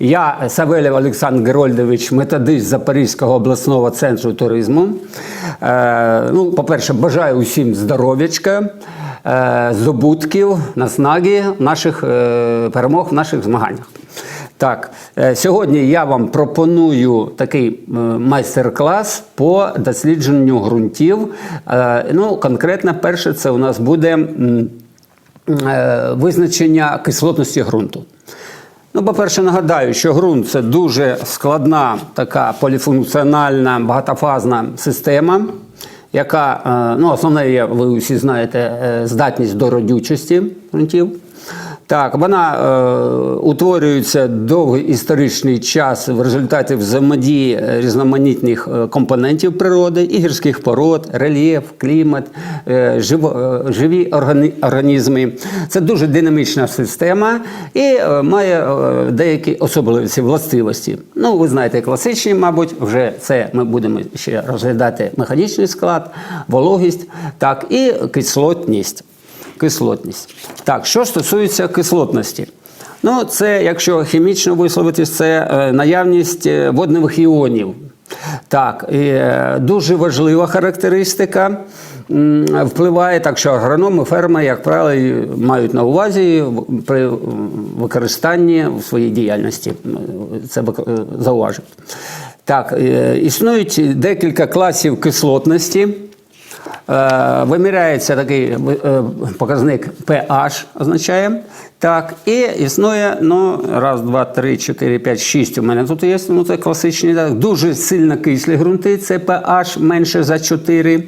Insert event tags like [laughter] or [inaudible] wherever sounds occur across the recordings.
Я Савелєв Олександр Герольдович, методист Запорізького обласного центру туризму. Е, ну, по-перше, бажаю усім здоров'ячка, е, здобутків, наснаги наших е, перемог в наших змаганнях. Так, е, сьогодні я вам пропоную такий е, майстер-клас по дослідженню ґрунтів. Е, Ну, конкретно, перше, це у нас буде е, визначення кислотності ґрунту. Ну, по-перше, нагадаю, що ґрунт це дуже складна, така поліфункціональна, багатофазна система, яка, е, ну, основне ви усі знаєте, е, здатність до родючості ґрунтів. Так, вона е, утворюється довгий історичний час в результаті взаємодії різноманітних е, компонентів природи, і гірських пород, рельєф, клімат, е, живо, е, живі органі, організми. Це дуже динамічна система і е, має е, деякі особливості, властивості. Ну, ви знаєте, класичні, мабуть, вже це ми будемо ще розглядати механічний склад, вологість, так, і кислотність кислотність. Так, що стосується кислотності. Ну, це, якщо хімічно висловитись, це е, наявність е, водневих іонів. Так, е, дуже важлива характеристика. Впливає так, що агрономи, фермери, як правило, мають на увазі при використанні в своїй діяльності. Це зауважують. Так, існують декілька класів кислотності. Е, Виміряється такий е, показник pH, означає. Так, і існує, ну, раз, два, три, чотири, п'ять, шість у мене тут є, ну це класичні, так, дуже сильно кислі ґрунти, це pH менше за 4.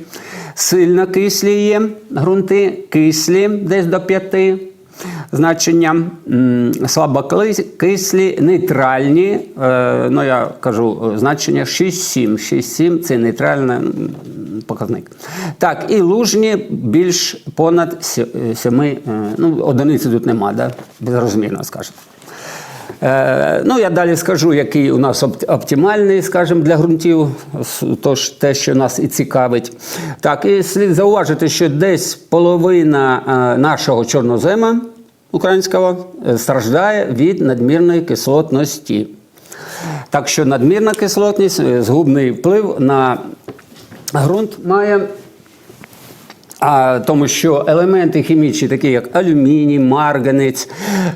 Сильно кислі є ґрунти, кислі десь до 5 значення, слабокислі, нейтральні, е, ну я кажу, значення 6-7. 6-7 це нейтральний м, показник. Так, і лужні більш понад 7, ну, одиниці тут нема, да? безрозмірно скажемо. Е, ну, я далі скажу, який у нас оптимальний, скажімо, для ґрунтів, тож те, що нас і цікавить. Так, і слід зауважити, що десь половина е, нашого чорнозема українського е, страждає від надмірної кислотності. Так що надмірна кислотність, е, згубний вплив на ґрунт має. А, тому що елементи хімічні, такі як алюміній, марганець,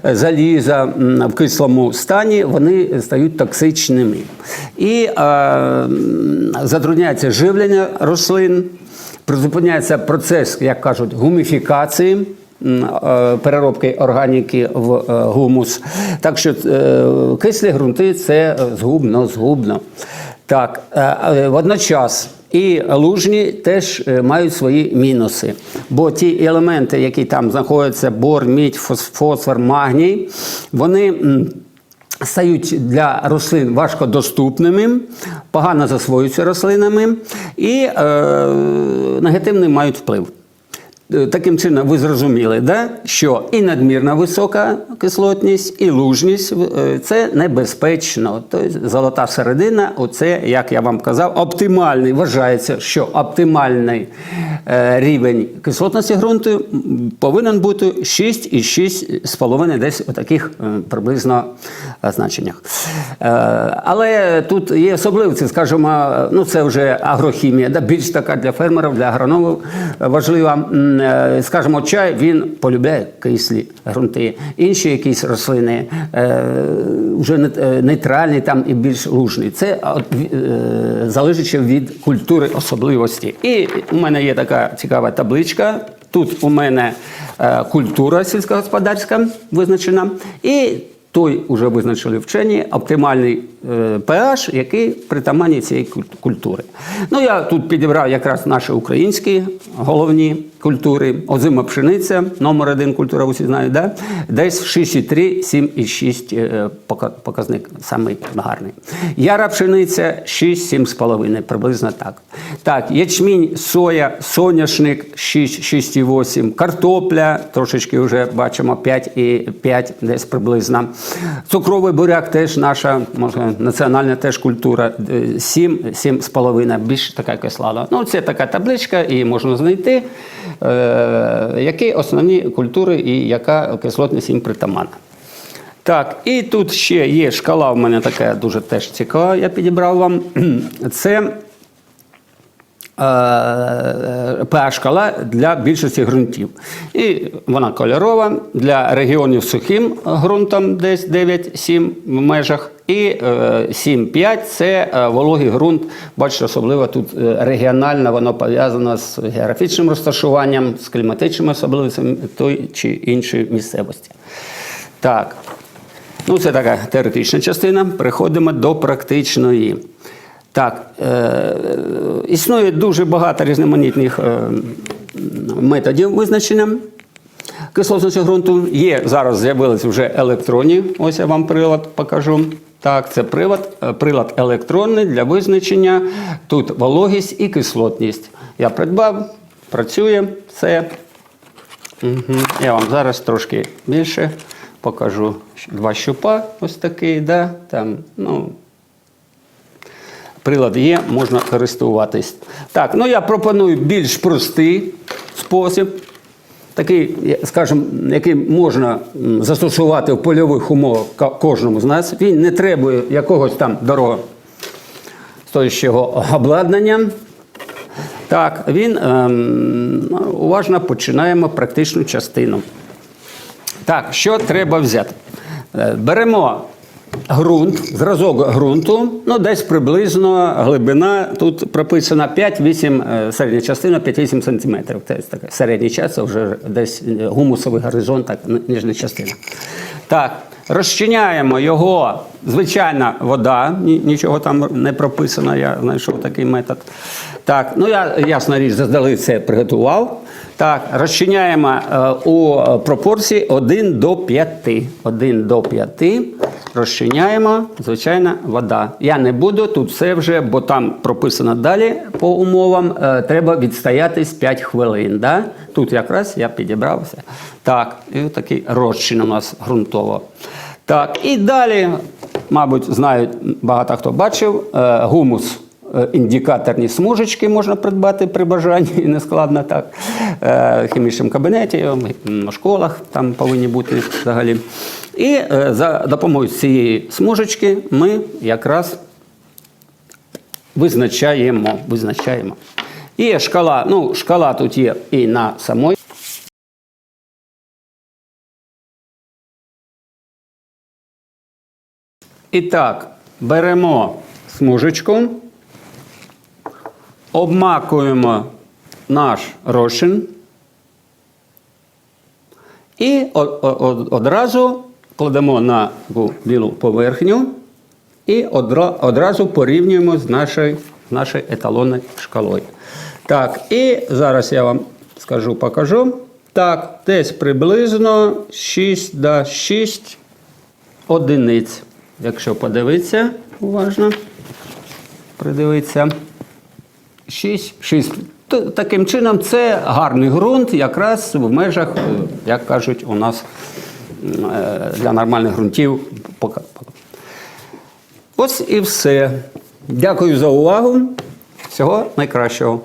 заліза в кислому стані, вони стають токсичними. І м, затрудняється живлення рослин, призупиняється процес, як кажуть, гуміфікації. Переробки органіки в е, гумус. Так що е, кислі ґрунти це згубно, згубно. Так, е, водночас і лужні теж е, мають свої мінуси. Бо ті елементи, які там знаходяться, бор, мідь, фос- фосфор, магній, вони. Стають для рослин важкодоступними, погано засвоюються рослинами і е, негативний мають вплив. Е, Таким чином, ви зрозуміли, да? що і надмірна висока кислотність, і лужність е, це небезпечно. Тобто золота середина, оце, як я вам казав, оптимальний. Вважається, що оптимальний е, рівень кислотності ґрунту повинен бути 6,6,5 десь у таких приблизно значеннях. Але тут є особливці, скажімо, ну це вже агрохімія, да, більш така для фермерів, для агрономів важлива. Е, Скажімо, чай він полюбляє кислі ґрунти, інші якісь рослини е, вже е, нейтральні там і більш лужні. Це залежить від культури особливості. І у мене є така цікава табличка. Тут у мене культура сільськогосподарська визначена, і той уже визначили вчені оптимальний pH, який притаманний цієї культури. Ну я тут підібрав якраз наші українські головні культури. Озима пшениця, номер один культура, усі знають, да? десь 6,3, 7,6 е, показник самий гарний. Яра пшениця 6, 7,5, приблизно так. Так, ячмінь, соя, соняшник 6, 6,8, картопля, трошечки вже бачимо 5,5 десь приблизно. Цукровий буряк теж наша може, національна теж культура е, 7, 7,5, більш така кислата. Ну, це така табличка, і можна знайти, е, які основні культури і яка кислотність їм притаманна. Так, і тут ще є шкала в мене така дуже теж цікава, я підібрав вам. [clears throat] Це pH-шкала для більшості ґрунтів. І вона кольорова для регіонів сухим ґрунтом, десь 9-7 в межах. І е, 7-5 це е, вологий ґрунт. Бачите, особливо тут е, регіонально воно пов'язано з географічним розташуванням, з кліматичними особливостями тої чи іншої місцевості. Так. Ну, це така теоретична частина. Переходимо до практичної. Так, е, існує дуже багато різноманітних е, методів визначення кислотності ґрунту. Є зараз з'явилися вже електронні. Ось я вам прилад покажу. Так, це прилад, е, прилад електронний для визначення. Тут вологість і кислотність. Я придбав, працює все. Угу. Я вам зараз трошки більше покажу. Два щупа, ось такий, да? Там, ну, прилад є, можна користуватись. Так, ну я пропоную більш простий спосіб, такий, скажімо, який можна застосувати в польових умовах кожному з нас. Він не требує якогось там дорого стоящого обладнання. Так, він ем, уважно починаємо практичну частину. Так, що треба взяти? Е, Беремо ґрунт, зразок ґрунту, ну десь приблизно глибина, тут прописано 5-8, е, середня частина 5-8 см. Таке середній час, це вже десь е, гумусовий горизонт, так, ни- нижня частина. Так, розчиняємо його, звичайна вода, нічого там не прописано, я знайшов такий метод. Так, ну я ясна річ, заздалегідь це приготував. Так, розчиняємо е, у пропорції 1 до 5. 1 до 5 розчиняємо, звичайна вода. Я не буду тут все вже, бо там прописано далі по умовам. е, Треба відстоятись 5 хвилин. Да? Тут якраз я підібрав все. Так, і такий розчин у нас ґрунтово. Так, і далі, мабуть, знають багато хто бачив, е, гумус. Е, Індикаторні смужечки можна придбати при бажанні, і не складно так. В хімічному кабінеті, в школах там повинні бути взагалі. І е, за допомогою цієї смужечки ми якраз визначаємо. визначаємо. І шкала, ну, шкала тут є і на самої. І так, беремо смужечку, обмакуємо наш розчин і одразу кладемо на таку білу поверхню і одразу порівнюємо з нашою, нашою еталонною шкалою. Так, і зараз я вам скажу, покажу. Так, десь приблизно 6 до 6 одиниць. Якщо подивитися уважно, придивитися. 6, 6. Таким чином, це гарний ґрунт, якраз в межах, е, як кажуть, у нас для нормальних ґрунтів. Ось і все. Дякую за увагу. Всього найкращого.